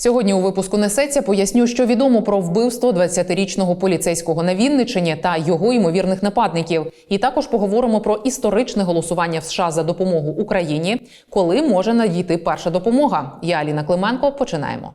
Сьогодні у випуску несеться поясню, що відомо про вбивство 20-річного поліцейського на Вінничині та його ймовірних нападників. І також поговоримо про історичне голосування в США за допомогу Україні, коли може надійти перша допомога. Я Аліна Клименко. Починаємо.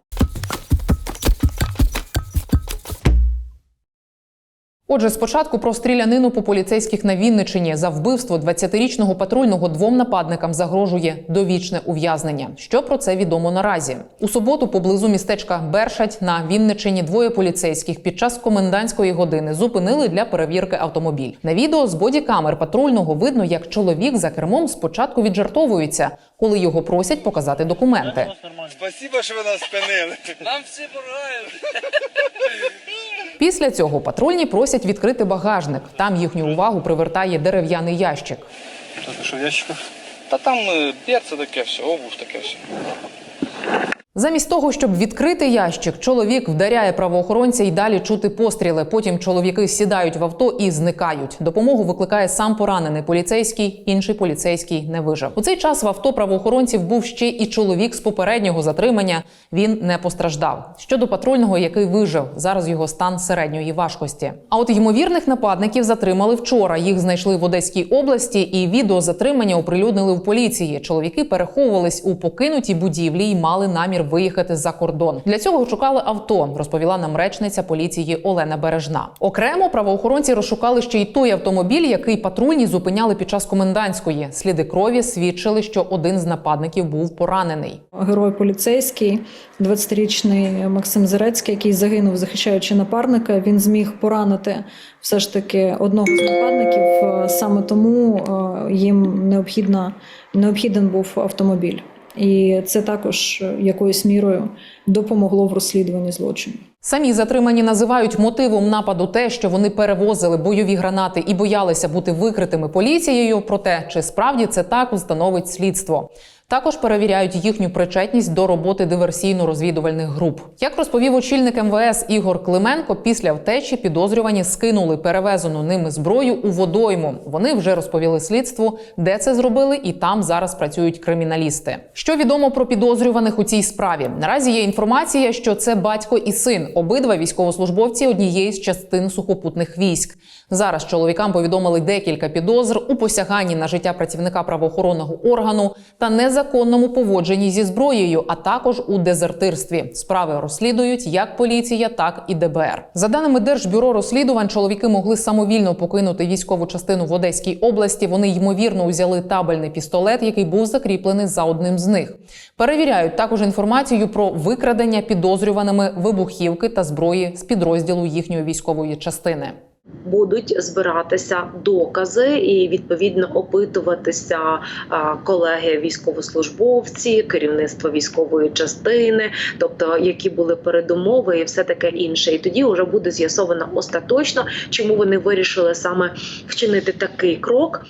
Отже, спочатку про стрілянину по поліцейських на Вінничині за вбивство 20-річного патрульного двом нападникам загрожує довічне ув'язнення. Що про це відомо наразі? У суботу поблизу містечка Бершать на Вінничині двоє поліцейських під час комендантської години зупинили для перевірки автомобіль. На відео з бодікамер патрульного видно, як чоловік за кермом спочатку віджартовується, коли його просять показати документи. Спасибо, що ви нас спинили. Нам всі бувають. Після цього патрульні просять відкрити багажник. Там їхню увагу привертає дерев'яний ящик. Що, що в ящиках? Та там е, таке все, обув таке все. Замість того, щоб відкрити ящик, чоловік вдаряє правоохоронця і далі чути постріли. Потім чоловіки сідають в авто і зникають. Допомогу викликає сам поранений поліцейський. Інший поліцейський не вижив. У цей час в авто правоохоронців був ще і чоловік з попереднього затримання. Він не постраждав. Щодо патрульного, який вижив, зараз його стан середньої важкості. А от ймовірних нападників затримали вчора. Їх знайшли в Одеській області, і відео затримання оприлюднили в поліції. Чоловіки переховувались у покинутій будівлі і мали намір виїхати за кордон. Для цього шукали авто, розповіла нам речниця поліції Олена Бережна. Окремо правоохоронці розшукали ще й той автомобіль, який патрульні зупиняли під час комендантської. Сліди крові свідчили, що один з нападників був поранений. Герой поліцейський, 20-річний Максим Зарецький, який загинув, захищаючи напарника. Він зміг поранити все ж таки одного з нападників. Саме тому е, їм необхідна, необхіден був автомобіль. І це також е, якоюсь мірою допомогло в розслідуванні злочину. Самі затримані називають мотивом нападу те, що вони перевозили бойові гранати і боялися бути викритими поліцією. Проте чи справді це так установить слідство. Також перевіряють їхню причетність до роботи диверсійно-розвідувальних груп. Як розповів очільник МВС Ігор Клименко, після втечі підозрювані скинули перевезену ними зброю у водойму. Вони вже розповіли слідству, де це зробили, і там зараз працюють криміналісти. Що відомо про підозрюваних у цій справі? Наразі є інформація, що це батько і син, обидва військовослужбовці однієї з частин сухопутних військ. Зараз чоловікам повідомили декілька підозр у посяганні на життя працівника правоохоронного органу та незаконному поводженні зі зброєю, а також у дезертирстві. Справи розслідують як поліція, так і ДБР. За даними Держбюро розслідувань, чоловіки могли самовільно покинути військову частину в Одеській області. Вони ймовірно узяли табельний пістолет, який був закріплений за одним з них. Перевіряють також інформацію про викрадення підозрюваними вибухівки та зброї з підрозділу їхньої військової частини. Будуть збиратися докази і відповідно опитуватися колеги військовослужбовці, керівництво військової частини, тобто які були передумови і все таке інше. І тоді вже буде з'ясовано остаточно, чому вони вирішили саме вчинити такий крок.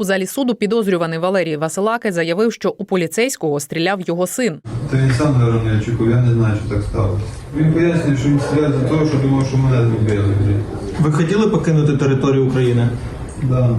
У залі суду підозрюваний Валерій Василаки заявив, що у поліцейського стріляв його син. Та він сам гарний очікував, я не знаю, що так сталося. Він пояснює, що він стріляє за того, що думав, що мене зробили. Ви хотіли покинути територію України? Да.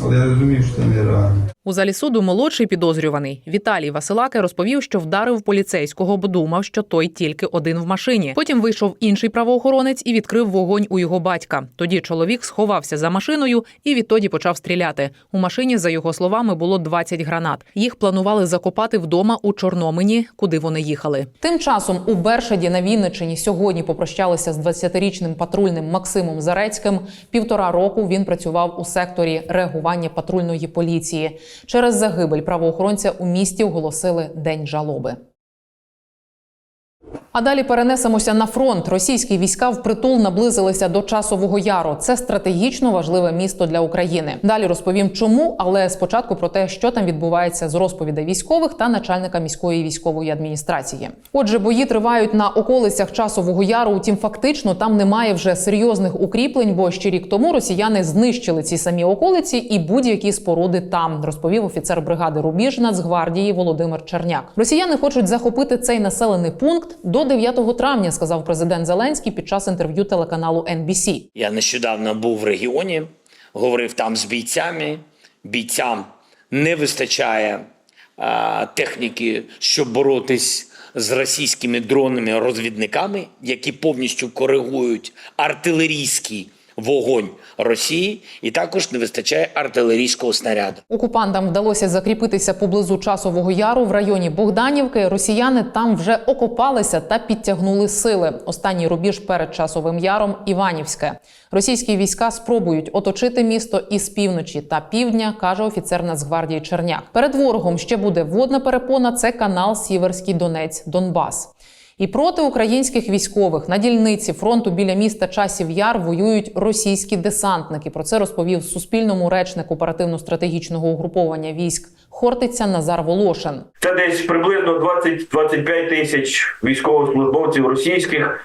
Але я розумію, що це нереально. У залі суду молодший підозрюваний Віталій Василаки розповів, що вдарив поліцейського, бо думав, що той тільки один в машині. Потім вийшов інший правоохоронець і відкрив вогонь у його батька. Тоді чоловік сховався за машиною і відтоді почав стріляти. У машині, за його словами, було 20 гранат. Їх планували закопати вдома у Чорномені, куди вони їхали. Тим часом у Бершаді на Вінничині сьогодні попрощалися з 20-річним патрульним Максимом Зарецьким. Півтора року він працював у секторі реагування патрульної поліції. Через загибель правоохоронця у місті оголосили день жалоби. А далі перенесемося на фронт. Російські війська впритул наблизилися до часового яру. Це стратегічно важливе місто для України. Далі розповім, чому, але спочатку про те, що там відбувається з розповідей військових та начальника міської військової адміністрації. Отже, бої тривають на околицях часового яру. Утім, фактично там немає вже серйозних укріплень, бо ще рік тому росіяни знищили ці самі околиці і будь-які споруди там, розповів офіцер бригади Рубіж Нацгвардії Володимир Черняк. Росіяни хочуть захопити цей населений пункт до 9 травня, сказав президент Зеленський під час інтерв'ю телеканалу NBC. Я нещодавно був в регіоні, говорив там з бійцями. Бійцям не вистачає а, техніки, щоб боротись з російськими дронами розвідниками, які повністю коригують артилерійський вогонь Росії, і також не вистачає артилерійського снаряду. Окупантам вдалося закріпитися поблизу часового яру в районі Богданівки. Росіяни там вже окопалися та підтягнули сили. Останній рубіж перед часовим яром Іванівське. Російські війська спробують оточити місто із півночі та півдня, каже офіцер Нацгвардії Черняк. Перед ворогом ще буде водна перепона. Це канал Сіверський Донець Донбас. І проти українських військових на дільниці фронту біля міста Часів Яр воюють російські десантники. Про це розповів Суспільному речник оперативно-стратегічного угруповання військ Хортиця Назар Волошин. Це десь приблизно 20-25 тисяч військовослужбовців російських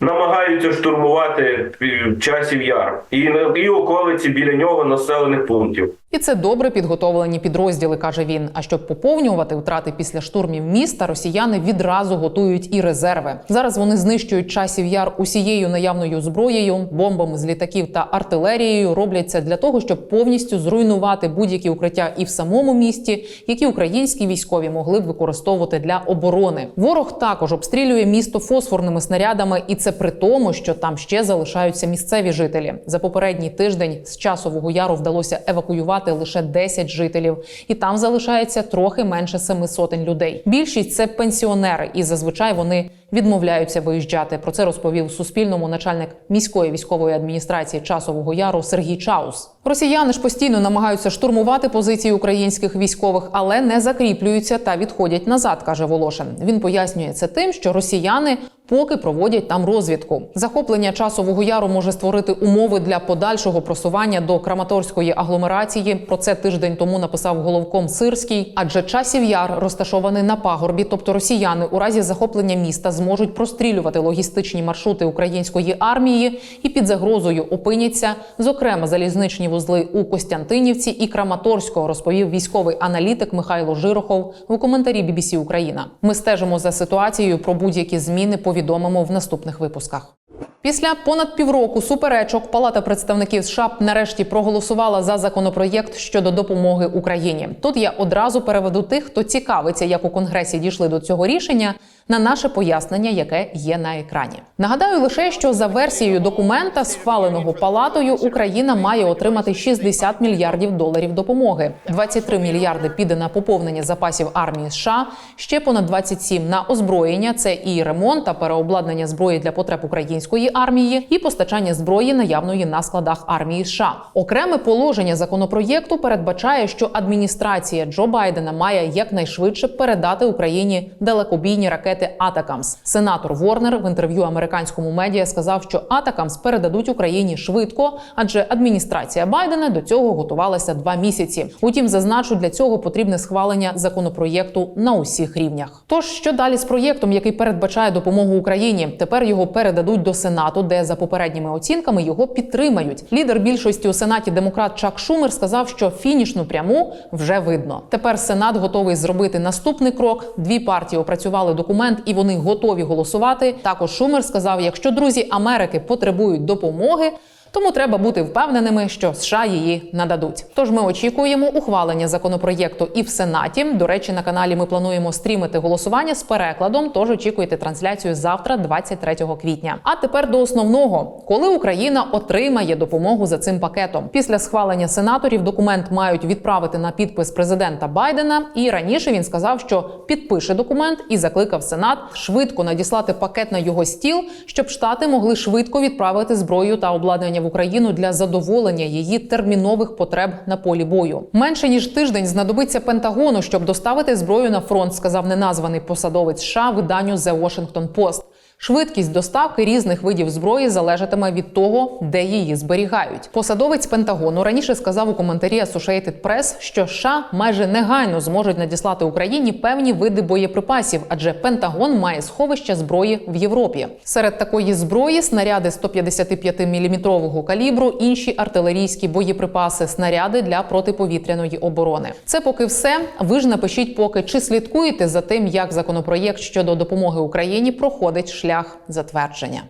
намагаються штурмувати е, часів яр і, і околиці біля нього населених пунктів. І це добре підготовлені підрозділи, каже він. А щоб поповнювати втрати після штурмів міста, росіяни відразу готують і резерви. Зараз вони знищують часів яр усією наявною зброєю, бомбами з літаків та артилерією. Роблять це для того, щоб повністю зруйнувати будь-які укриття і в самому місті, які українські військові могли б використовувати для оборони. Ворог також обстрілює місто фосфорними снарядами, і це при тому, що там ще залишаються місцеві жителі. За попередній тиждень з часового яру вдалося евакуювати лише 10 жителів, і там залишається трохи менше семи сотень людей. Більшість це пенсіонери, і зазвичай вони відмовляються виїжджати. Про це розповів Суспільному начальник міської військової адміністрації часового яру Сергій Чаус. Росіяни ж постійно намагаються штурмувати позиції українських військових, але не закріплюються та відходять назад, каже Волошин. Він пояснює це тим, що росіяни поки проводять там розвідку. Захоплення часового яру може створити умови для подальшого просування до Краматорської агломерації. Про це тиждень тому написав головком Сирський. Адже часів яр розташований на пагорбі, тобто росіяни у разі захоплення міста зможуть прострілювати логістичні маршрути української армії і під загрозою опиняться, зокрема, залізничні вузли у Костянтинівці і Краматорського, розповів військовий аналітик Михайло Жирохов у коментарі BBC Україна. Ми стежимо за ситуацією про будь-які зміни. Повідомимо в наступних випусках. Після понад півроку суперечок Палата представників США нарешті проголосувала за законопроєкт щодо допомоги Україні. Тут я одразу переведу тих, хто цікавиться, як у конгресі дійшли до цього рішення, на наше пояснення, яке є на екрані. Нагадаю лише, що за версією документа, схваленого палатою, Україна має отримати 60 мільярдів доларів допомоги. 23 мільярди піде на поповнення запасів армії США, ще понад 27 на озброєння. Це і ремонт та переобладнання зброї для потреб української армії, і постачання зброї наявної на складах армії США. Окреме положення законопроєкту передбачає, що адміністрація Джо Байдена має якнайшвидше передати Україні далекобійні ракети Атакамс. Сенатор Ворнер в інтерв'ю американському медіа сказав, що Атакамс передадуть Україні швидко, адже адміністрація Байдена до цього готувалася два місяці. Утім, зазначу, для цього потрібне схвалення законопроєкту на усіх рівнях. Тож що далі з проєктом, який передбачає допомогу Україні? Тепер його передадуть до Сенату, де за попередніми оцінками його підтримають. Лідер більшості у Сенаті демократ Чак Шумер сказав, що фінішну пряму вже видно. Тепер Сенат готовий зробити наступний крок. Дві партії опрацювали документ, і вони готові голосувати. Також Шумер сказав: якщо друзі Америки потребують допомоги. Тому треба бути впевненими, що США її нададуть. Тож ми очікуємо ухвалення законопроєкту і в Сенаті. До речі, на каналі ми плануємо стрімити голосування з перекладом. Тож очікуйте трансляцію завтра, 23 квітня. А тепер до основного, коли Україна отримає допомогу за цим пакетом. Після схвалення сенаторів документ мають відправити на підпис президента Байдена. І раніше він сказав, що підпише документ і закликав Сенат швидко надіслати пакет на його стіл, щоб штати могли швидко відправити зброю та обладнання в Україну для задоволення її термінових потреб на полі бою. Менше ніж тиждень знадобиться Пентагону, щоб доставити зброю на фронт, сказав неназваний посадовець США виданню The Washington Post. Швидкість доставки різних видів зброї залежатиме від того, де її зберігають. Посадовець Пентагону раніше сказав у коментарі Associated Press, що США майже негайно зможуть надіслати Україні певні види боєприпасів, адже Пентагон має сховище зброї в Європі. Серед такої зброї снаряди 155 мм калібру, інші артилерійські боєприпаси, снаряди для протиповітряної оборони. Це поки все. Ви ж напишіть, поки чи слідкуєте за тим, як законопроєкт щодо допомоги Україні проходить шлях затвердження.